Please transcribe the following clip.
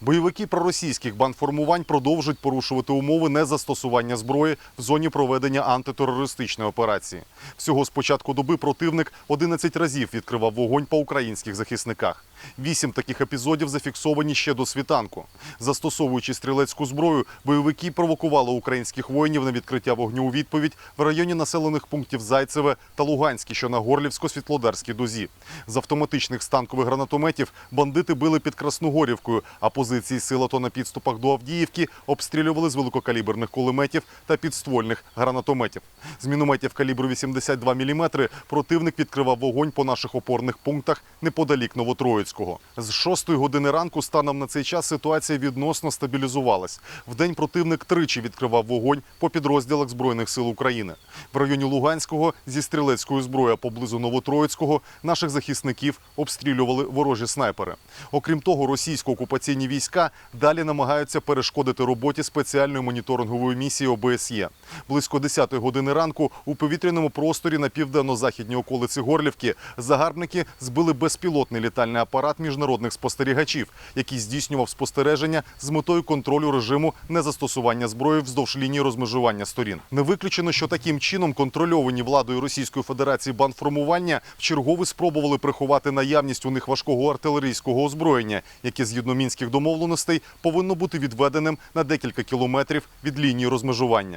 Бойовики проросійських бандформувань продовжують порушувати умови незастосування зброї в зоні проведення антитерористичної операції. Всього з початку доби противник 11 разів відкривав вогонь по українських захисниках. Вісім таких епізодів зафіксовані ще до світанку. Застосовуючи стрілецьку зброю, бойовики провокували українських воїнів на відкриття вогню у відповідь в районі населених пунктів Зайцеве та Луганське, що на Горлівсько-Світлодарській дузі. З автоматичних станкових гранатометів бандити били під Красногорівкою, а позиції сил АТО на підступах до Авдіївки обстрілювали з великокаліберних кулеметів та підствольних гранатометів. З мінометів калібру 82 мм противник відкривав вогонь по наших опорних пунктах неподалік Новотроїцького. З 6 години ранку станом на цей час ситуація відносно стабілізувалась. Вдень противник тричі відкривав вогонь по підрозділах Збройних сил України. В районі Луганського зі стрілецької зброї поблизу Новотроїцького наших захисників обстрілювали ворожі снайпери. Окрім того, російсько-окупаційні війська далі намагаються перешкодити роботі спеціальної моніторингової місії ОБСЄ. Близько 10 години ранку у повітряному просторі на південно-західній околиці Горлівки загарбники збили безпілотний літальний апарат міжнародних спостерігачів, який здійснював спостереження з метою контролю режиму незастосування зброї вздовж лінії розмежування сторін. Не виключено, що таким чином контрольовані владою Російської Федерації бандформування вчергове спробували приховати наявність у них важкого артилерійського озброєння, яке згідно мінських домовленостей повинно бути відведеним на декілька кілометрів від лінії розмежування.